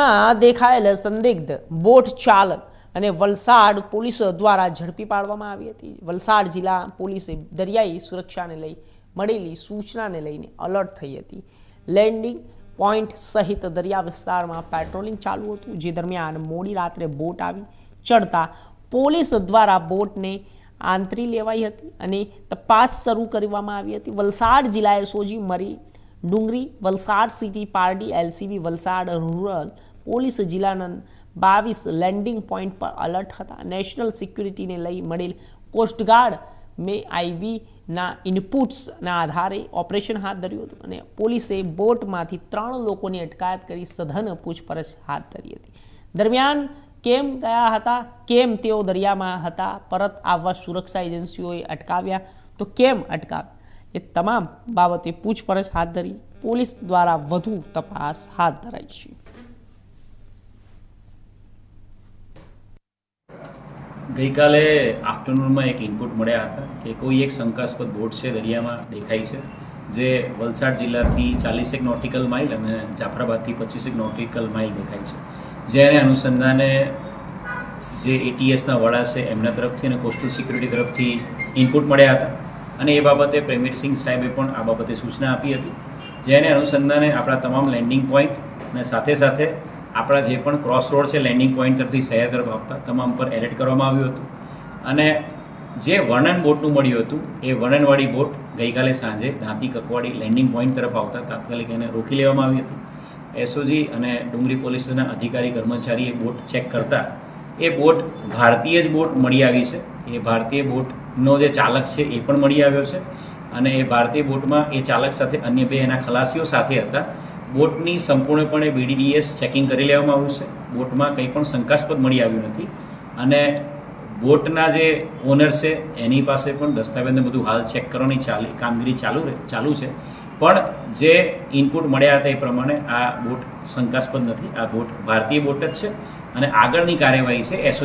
પાટણમાં દેખાયેલ સંદિગ્ધ બોટ ચાલક અને વલસાડ પોલીસ દ્વારા ઝડપી પાડવામાં આવી હતી. વલસાડ જિલ્લા પોલીસે દરિયાઈ સુરક્ષાને લઈ મળેલી સૂચનાને લઈને અલર્ટ થઈ હતી. લેન્ડિંગ પોઈન્ટ સહિત દરિયા વિસ્તારમાં પેટ્રોલિંગ ચાલુ હતું, જે દરમિયાન મોડી રાત્રે બોટ આવી ચડતા પોલીસ દ્વારા બોટને આંતરી લેવાઈ હતી અને તપાસ શરૂ કરવામાં આવી હતી. વલસાડ જિલ્લાએ સોજી મરી ડુંગરી Valsad city Pardi LCB Valsad rural police જિલ્લાના બાવીસ લેન્ડિંગ પોઈન્ટ પર અલર્ટ હતા. નેશનલ સિક્યુરિટીને લઈ મળેલ કોસ્ટગાર્ડ મે આઈવીના ઇનપુટ્સના આધારે ઓપરેશન હાથ ધર્યું હતું અને પોલીસે બોટમાંથી ત્રણ લોકોની અટકાયત કરી સઘન પૂછપરછ હાથ ધરી હતી. દરમિયાન કેમ ગયા હતા? કેમ તેઓ દરિયામાં હતા? પરત આવવા સુરક્ષા એજન્સીઓએ અટકાવ્યા? તો કેમ અટકાવ્યા? એ તમામ બાબતે પૂછપરછ હાથ ધરી પોલીસ દ્વારા વધુ તપાસ હાથ ધરાઈ છે. ગઈકાલે આફ્ટરનૂનમાં એક ઇનપુટ મળ્યા હતા કે કોઈ એક શંકાસ્પદ બોટ છે દરિયામાં દેખાય છે, જે વલસાડ જિલ્લાથી ચાલીસેક નોટિકલ માઇલ અને જાફરાબાદથી પચીસેક નોટિકલ માઇલ દેખાય છે. જેને અનુસંધાને જે એટીએસના વડા છે, એમના તરફથી અને કોસ્ટલ સિક્યુરિટી તરફથી ઇનપુટ મળ્યા હતા. અને એ બાબતે પ્રેમિરસિંહ સાહેબે પણ આ બાબતે સૂચના આપી હતી. જેને અનુસંધાને આપણા તમામ લેન્ડિંગ પોઈન્ટ અને સાથે સાથે આપણા જે પણ ક્રોસ રોડ છે લેન્ડિંગ પોઈન્ટ તરફથી શહેર તરફ આપતા તમામ પર એલર્ટ કરવામાં આવ્યું હતું. અને જે વર્ણન બોટનું મળ્યું હતું, એ વર્ણનવાળી બોટ ગઈકાલે સાંજે દાંતી કકવાડી લેન્ડિંગ પોઈન્ટ તરફ આવતા તાત્કાલિક એને રોકી લેવામાં આવી હતી. એસઓજી અને ડુંગરી પોલીસના અધિકારી કર્મચારીએ બોટ ચેક કરતા એ બોટ ભારતીય જ બોટ મળી આવી છે. એ ભારતીય બોટનો જે ચાલક છે, એ પણ મળી આવ્યો છે. અને એ ભારતીય બોટમાં એ ચાલક સાથે અન્ય બે એના ખલાસીઓ સાથે હતા. બોટની સંપૂર્ણપણે બીડીડીએસ ચેકિંગ કરી લેવામાં આવ્યું છે. બોટમાં કંઈ પણ શંકાસ્પદ મળી આવ્યું નથી. અને બોટના જે ઓનર છે, એની પાસે પણ દસ્તાવેજને બધું હાલ ચેક કરવાની ચાલી, કામગીરી ચાલુ રહે, ચાલુ છે. પણ જે ઇનપુટ મળ્યા હતા એ પ્રમાણે આ બોટ શંકાસ્પદ નથી. આ બોટ ભારતીય બોટ જ છે અને આગળની કાર્યવાહી છે એસઓ